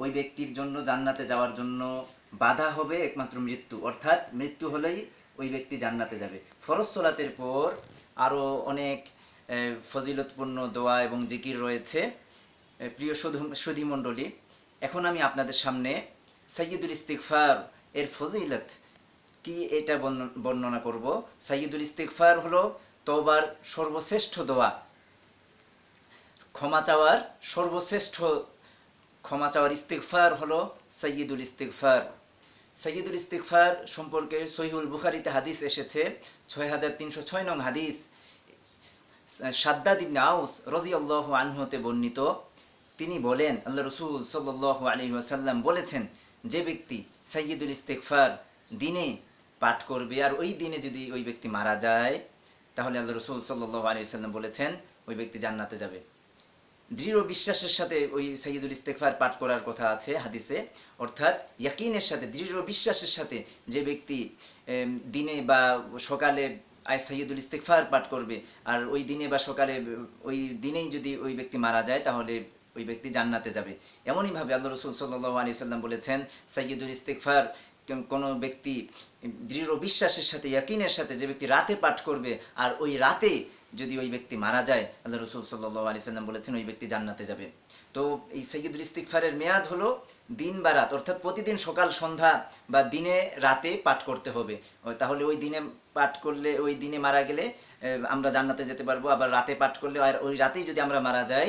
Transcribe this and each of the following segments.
ওই ব্যক্তির জন্য জান্নাতে যাওয়ার জন্য বাধা হবে একমাত্র মৃত্যু। অর্থাৎ মৃত্যু হলেই ওই ব্যক্তি জান্নাতে যাবে। ফরজ সোলাতের পর আরও অনেক ফজিলতপূর্ণ দোয়া এবং জিকির রয়েছে। প্রিয় সুধী মণ্ডলী এখন আমি আপনাদের সামনে সৈয়দুল ইস্তিকফার এর ফজিলত কি এটা বর্ণ- বর্ণনা করব। সৈয়দুল ইস্তিকফার হলো তওবার সর্বশ্রেষ্ঠ দোয়া। ক্ষমা চাওয়ার সর্বশ্রেষ্ঠ ক্ষমা চাওয়ার ইস্তিগফার হলো সৈয়দুল ইস্তিগফার। সৈয়দুল ইস্তিগফার সম্পর্কে সহিহুল বুখারিতে হাদিস এসেছে ছয় হাজার তিনশো ছয় নং হাদিস। সাদ্দাদ ইবনে আউস রজিয়াল্লাহ আনহুতে বর্ণিত, তিনি বলেন, আল্লাহ রসুল সাল্লাহ আলহি ওয়াসাল্লাম বলেছেন, যে ব্যক্তি সৈয়দুল ইস্তেকফার দিনে পাঠ করবে আর ওই দিনে যদি ওই ব্যক্তি মারা যায়, তাহলে আল্লাহ রসুল সাল্লাহ আলী সাল্লাম বলেছেন, ওই ব্যক্তি জান্নাতে যাবে। দৃঢ় বিশ্বাসের সাথে ওই সাইয়দুল ইস্তেকফার পাঠ করার কথা আছে হাদিসে। অর্থাৎ ইয়াকিনের সাথে, দৃঢ় বিশ্বাসের সাথে যে ব্যক্তি দিনে বা সকালে আয় সাইয়দুল ইস্তেকফার পাঠ করবে, আর ওই দিনে বা সকালে, ওই দিনেই যদি ওই ব্যক্তি মারা যায়, তাহলে ওই ব্যক্তি জান্নাতে যাবে। এমনইভাবে আল্লাহ রসুল সাল্লাহ আলি সাল্লাম বলেছেন সৈয়দুল ইস্তেকফার কোনো ব্যক্তি দৃঢ় বিশ্বাসের সাথে, ইয়াকিনের সাথে যে ব্যক্তি রাতে পাঠ করবে আর ওই রাতে যদি ওই ব্যক্তি মারা যায়, আল্লাহ রসুল সাল্লাহ আলি সাল্লাম বলেছেন ওই ব্যক্তি জান্নাতে যাবে। তো এই সৈয়দুল ইস্তিকফারের মেয়াদ হলো দিন বা রাত, অর্থাৎ প্রতিদিন সকাল, সন্ধ্যা বা দিনে রাতে পাঠ করতে হবে। তাহলে ওই দিনে পাঠ করলে, ওই দিনে মারা গেলে আমরা জান্নাতে যেতে পারব, আবার রাতে পাঠ করলে, আর ওই রাতেই যদি আমরা মারা যাই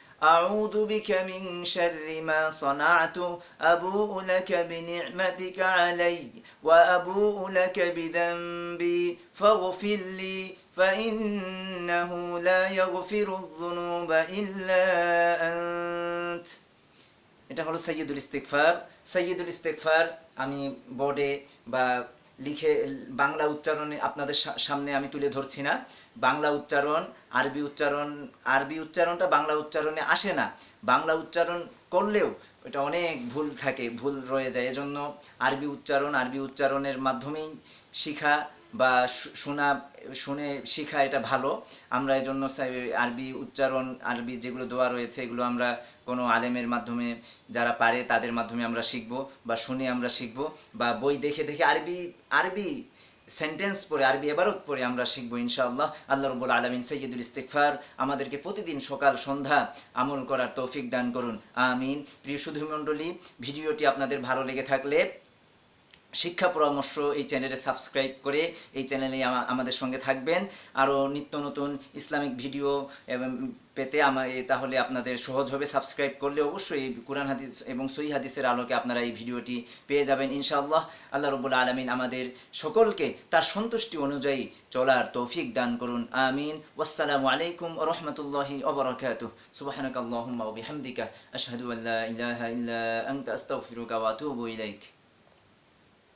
أعوذ بك من شر ما صنعت أبوء لك بنعمتك علي وأبوء لك بذنبي فاغفر لي فإنه لا يغفر الذنوب إلا أنت এটা হলো সৈয়দুল ইস্তেকফার সৈয়দুল ইস্তেকফার আমি বোর্ডে বা লিখে বাংলা উচ্চারণে আপনাদের সামনে আমি তুলে ধরছি না। বাংলা উচ্চারণ, আরবি উচ্চারণ, আরবি উচ্চারণটা বাংলা উচ্চারণে আসে না। বাংলা উচ্চারণ করলেও এটা অনেক ভুল থাকে, ভুল রয়ে যায়। এজন্য আরবি উচ্চারণ, আরবি উচ্চারণের মাধ্যমেই শিখা বা শোনা, শুনে শেখা এটা ভালো। আমরা এই জন্য আরবি উচ্চারণ, আরবি যেগুলো দোয়া রয়েছে, এগুলো আমরা কোনো আলেমের মাধ্যমে যারা পারে তাদের মাধ্যমে আমরা শিখব বা শুনে আমরা শিখব বা বই দেখে দেখে আরবি আরবি সেন্টেন্স পড়ে, আরবি এবারত পড়ে আমরা শিখব ইনশাআল্লাহ। আল্লাহ রব্বুল আলমিন সৈয়দুল ইস্তেকফার আমাদেরকে প্রতিদিন সকাল, সন্ধ্যা আমল করার তৌফিক দান করুন। আমিন। প্রিয় সুধুমণ্ডলী ভিডিওটি আপনাদের ভালো লেগে থাকলে শিক্ষা পরামর্শ এই চ্যানেলে সাবস্ক্রাইব করে এই চ্যানেলে আমাদের সঙ্গে থাকবেন। আরও নিত্য নতুন ইসলামিক ভিডিও পেতে আমা, এ তাহলে আপনাদের সহজ হবে সাবস্ক্রাইব করলে অবশ্যই কোরআন হাদিস এবং সই হাদিসের আলোকে আপনারা এই ভিডিওটি পেয়ে যাবেন ইনশাআল্লাহ। আল্লাহ রবুল্লা আলমিন আমাদের সকলকে তার সন্তুষ্টি অনুযায়ী চলার তৌফিক দান করুন। আমিন। ওয়াসসালামু আলাইকুম রহমতুল্লাহি ওবরাকাতুহ সুবহানাকাল্লাহুম্মা ওয়া বিহামদিকা। আশহাদু আল্লা ইলাহা ইল্লা আনতা, আস্তাগফিরুকা ওয়া আতুবু ইলাইক।